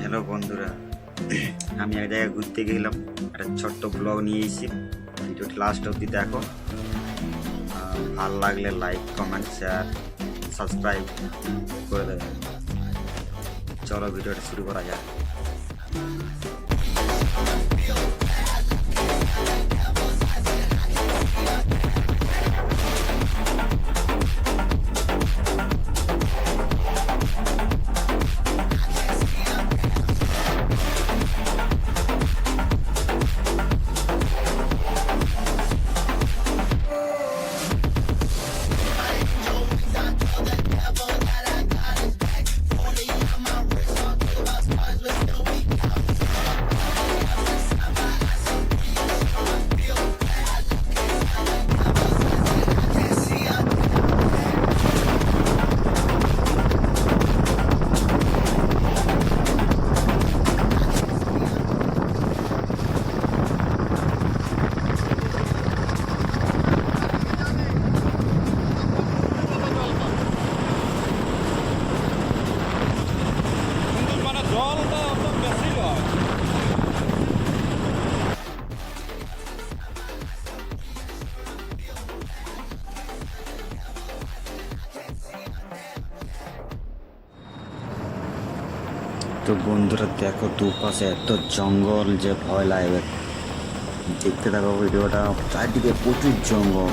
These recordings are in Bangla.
হ্যালো বন্ধুরা, আমি এক জায়গায় ঘুরতে গেলাম, একটা ছোট্ট ব্লগ নিয়ে এসেছি। ভিডিওটি লাস্ট অবধি দেখো। ভালো লাগলে লাইক কমেন্ট শেয়ার সাবস্ক্রাইব করে দেবে। চলো ভিডিওটা শুরু করা যাক। তো বন্ধুরা, দেখো দুপাশে এত জঙ্গল যে ভয় লাগবে দেখতে থাকো ভিডিওটা, চারদিকে প্রচুর জঙ্গল।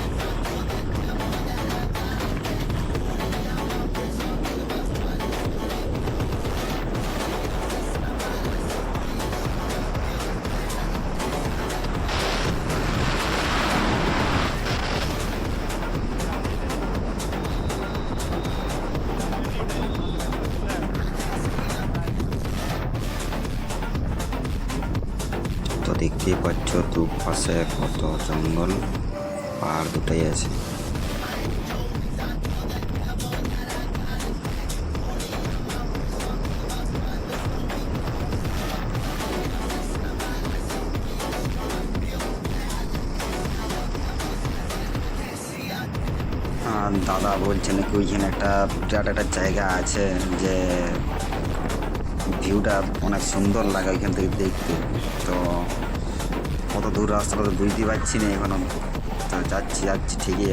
পাচ্ছ দুপাশে কত জঙ্গল, পাহাড় দুটাই আছে। দাদা বলছে নাকি ওইখানে একটা বিরাট একটা জায়গা আছে যে ভিউটা অনেক সুন্দর লাগে ওইখান থেকে দেখতে। তো কত দূর রাস্তা দুই বুঝতে পারছি না এখন। যাচ্ছি যাচ্ছি ঠিকই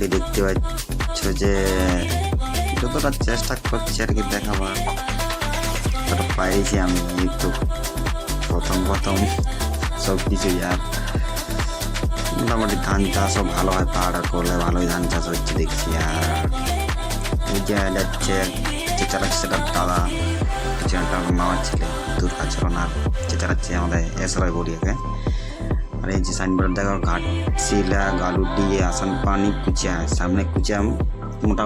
মোটামুটি দেখতে পাচ্ছ যে যতটা চেষ্টা করছি আর কি দেখাবার, ততটা পাইছি আমি তো প্রথম প্রথম সব কিছুই আর মোটামুটি ধান চাষও ভালো হয়, পাহাড় করলে ভালোই ধান চাষ হচ্ছে দেখছি। আর এই যে যাচ্ছে যে চালাচ্ছে সেটা দাদা আমার মামার ছেলে, দুর্গা চলনার যে চালাচ্ছে আমাদের এসরাই বড়িয়াকে। এই যে সাইনবোর্ড দেখো শিলা গালুডি আসান পানি কুচিয়া সামনে কুচিয়া মোটা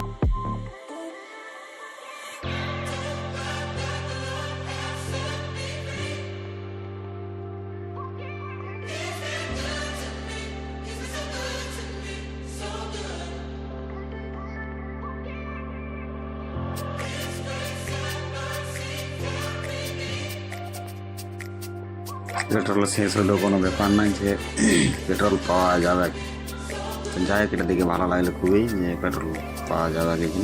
পেট্রোল শেষ হলেও কোনো ব্যাপার নয় যে পেট্রোল পাওয়া যাবে। যাই এটা দেখে ভালো লাগল খুবই যে পেট্রোল পাওয়া যাবে কিছু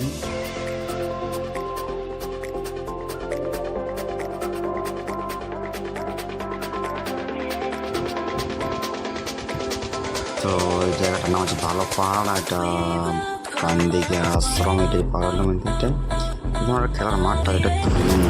তো এই জায়গাটার নাম হচ্ছে ভালো পাহাড় এটা ডান দিকে আশ্রম, এটাই পাহাড়ের মধ্যে এটা এখানে একটা খেলার মাঠটা এটা তুলুন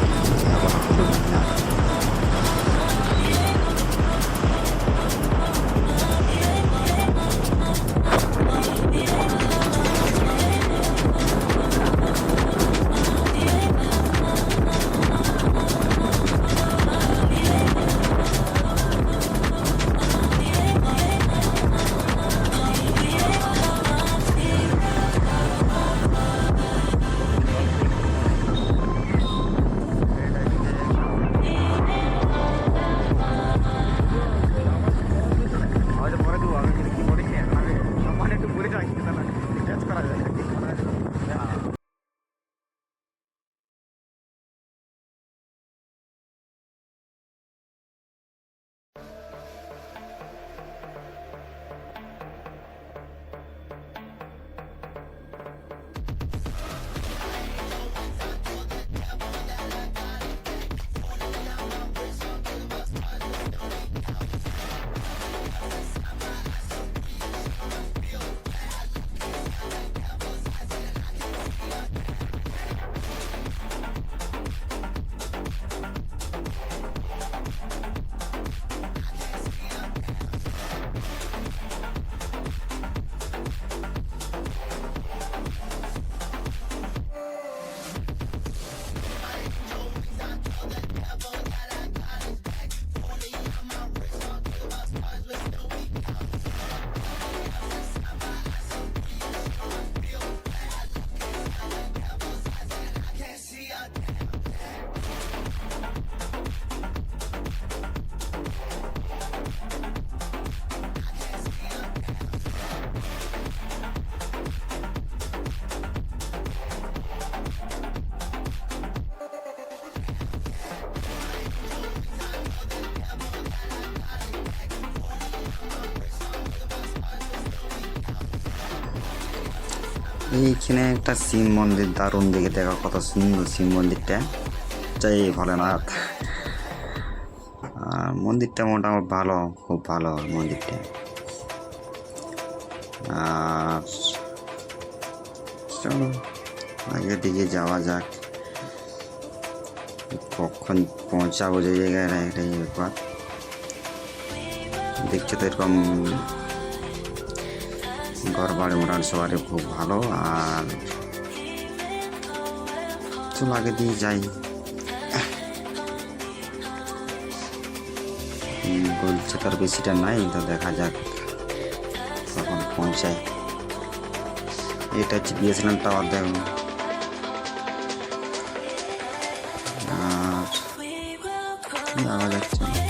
এইখানে একটা শিব মন্দির, দারুণ দিকে দেখা কত সুন্দর শিব মন্দিরটা। যাই ভোলেনাথ। আর মন্দিরটা মোটামুটি ভালো, খুব ভালো মন্দিরটা। আর চলো আগের দিকে যাওয়া যাক। কখন পৌঁছাবো যে জায়গায় এটাই ব্যাপার। দেখছ তো এরকম ঘর বাড়ি মোটামুটি সবারই খুব ভালো, আর চলো আগে দিয়ে যাই। বলছে তার বেশিটা নাই, তো দেখা যাক কখন পৌঁছায়। এটা হচ্ছে বিএসএনএল টাওয়ার দেখুন। আর যাওয়া যাচ্ছে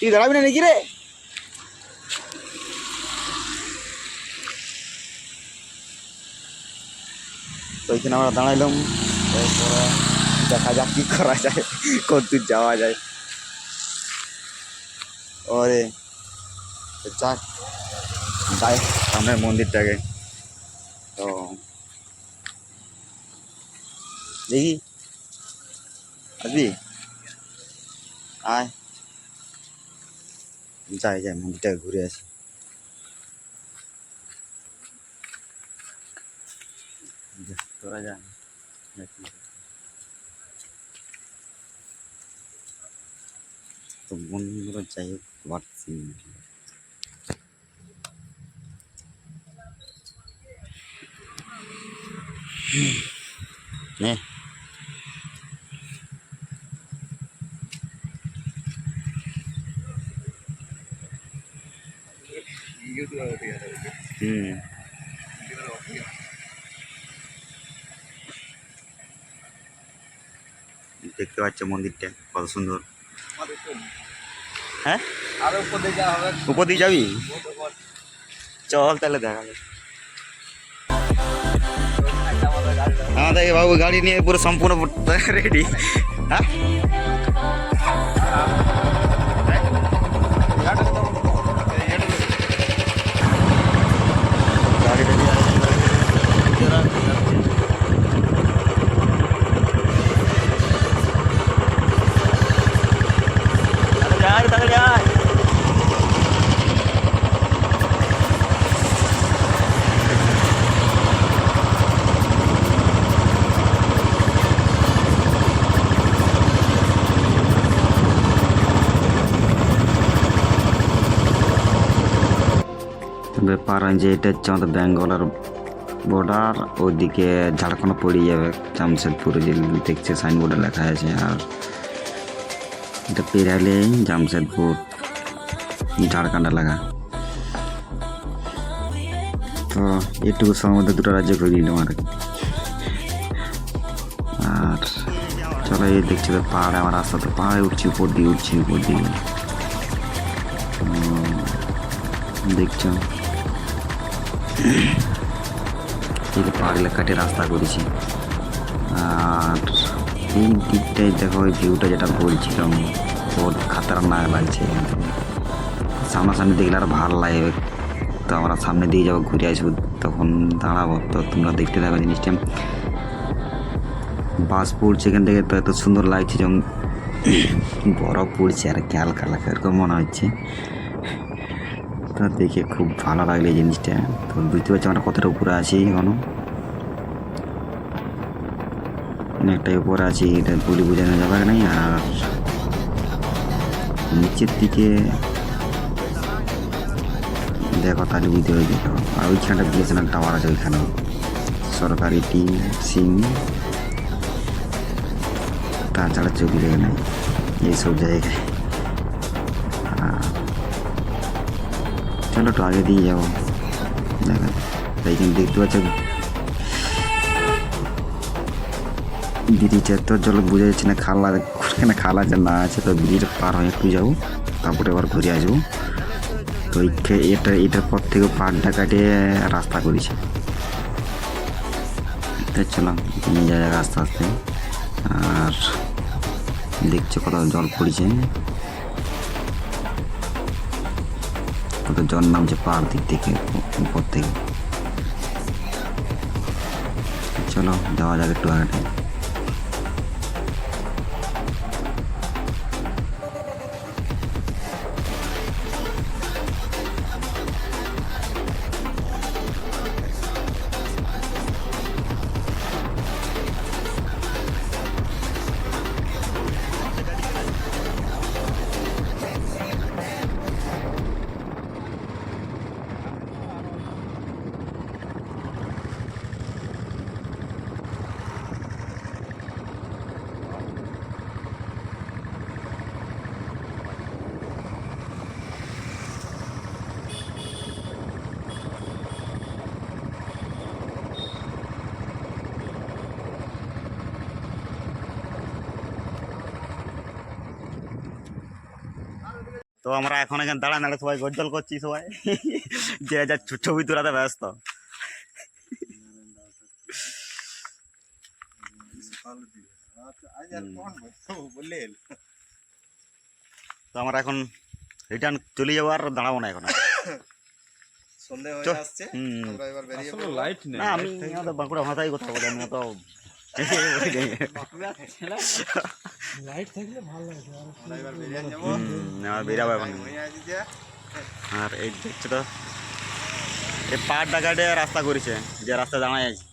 তুই দাঁড়াবি না নাকি রে? তো ওইখানে আমরা দাঁড়াইলাম। তারপরে দেখা যাক কি করা যায় কত দূর যাওয়া যায়। ওরে যাক, যাই সামনের মন্দিরটাকে। তো দেখি, আসবি? আয়। যাই যাই মন্দিরটা ঘুরে আসি। যা, তোরা যা দেখি। তো বন্ধুরা যাই দেখতে পাচ্ছ মন্দিরটা, কত সুন্দর। হ্যাঁ? আরও উপর দিকে যাওয়া হবে উপর দিয়ে যাবি? চল তাহলে দেখা যাবে আমাদের এই বাবু, গাড়ি নিয়ে পুরো সম্পূর্ণ রেডি। হ্যাঁ গাড়ি ready আছে। তাড়াতাড়ি আয়, তাড়াতাড়ি আয়। ব্যাপার যে এটা হচ্ছে আমাদের বেঙ্গলের বর্ডার ওইদিকে ঝাড়খণ্ড পড়ে যাবে জামশেদপুরে যে দেখছে সাইনবোর্ডে লেখা আছে আর এটা পেরালেই জামশেদপুর ঝাড়খণ্ড এলাকা তো এটুকু সময়ের মধ্যে দুটো রাজ্য ঘুরে নিলাম আর। আর চলো এই দেখছি তো পাহাড়ে, আমার রাস্তা তো পাহাড়ে উঠছি, উপর দিয়ে উঠছি, উপর দিয়ে। দেখছ? পাহাড়গুলো কাটে রাস্তা করেছি। আর এই দিকটায় দেখো ওই ভিউটা যেটা বলছিলাম, বহুত খাতারনাক লাগছে। সামনাসামনি দেখলে আর ভালো লাগবে। তো আমরা সামনে দিয়ে যাব, ঘুরে আসব, তখন দাঁড়াবো। তো তোমরা দেখতে থাকো জিনিসটা। বাস পড়ছে এখান থেকে, তো এত সুন্দর লাগছে যেমন বরফ পড়ছে আর কি হালকা এরকম মনে হচ্ছে। তো দেখে খুব ভালো লাগল এই জিনিসটা। তো বুঝতে পারছি আমরা কতটা উপরে আছি এখনও? অনেকটাই উপরে আছি, এটা বলি বোঝানো যাবে নাই আর নিচের দিকে দেখো তাহলে বুঝতে হয়ে যেত আর ওইখানটা বিএসএনএল টাওয়ার আছে ওইখানেও সরকারি টিম সিম তাছাড়া চোখ দেখে নেই। এইসব জায়গায়। চলো একটু আগে দিয়ে যাব। দেখা এইখানে দেখতে পাচ্ছ ব্রিজে তো জল বোঝা যাচ্ছে না, খালা এখানে খালা যে না আছে, তো ব্রিজটা পার হয়ে একটু যাব, তারপরে আবার ঘুরে আসব। তো এটা, এটার পর থেকে পাড়টা কাটিয়ে রাস্তা করেছে। তো চলো নিয়ে যাক আস্তে আস্তে। আর দেখছ কত জল পড়েছে। কত জল নামছে পাহাড় দিক থেকে, উপর থেকে। চলো, যাওয়া যাক একটু আগে। তো আমরা এখন এখানে দাঁড়ায় নাড়ে সবাই গজ্জল করছি সবাই। যে যা ছবি তোলাতে ব্যস্ত। তো আমরা এখন রিটার্ন চলে যাব আর দাঁড়াবো না এখন আর। সন্ধে হয়ে আসছে আমরা এবার বেরিয়ে লাইট না আমি আমাদের বাঁকুড়া ভাষায় কথা বলি আমি তো আমার বেরাবো এখন হয়ে আর এই দেখছ তো এই পাহাড়টা কাটে রাস্তা করেছে যে রাস্তা দাঁড়ায় আছে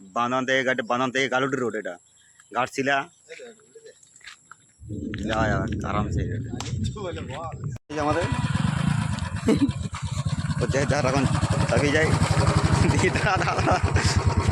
বাঁধন থেকে গাটে বাঁধন থেকে গালুটি রোড এটা যাবে আরামসে আমাদের যে এখন চাবি যায় দিয়ে দাঁড়া দাঁড়া দাঁড়া।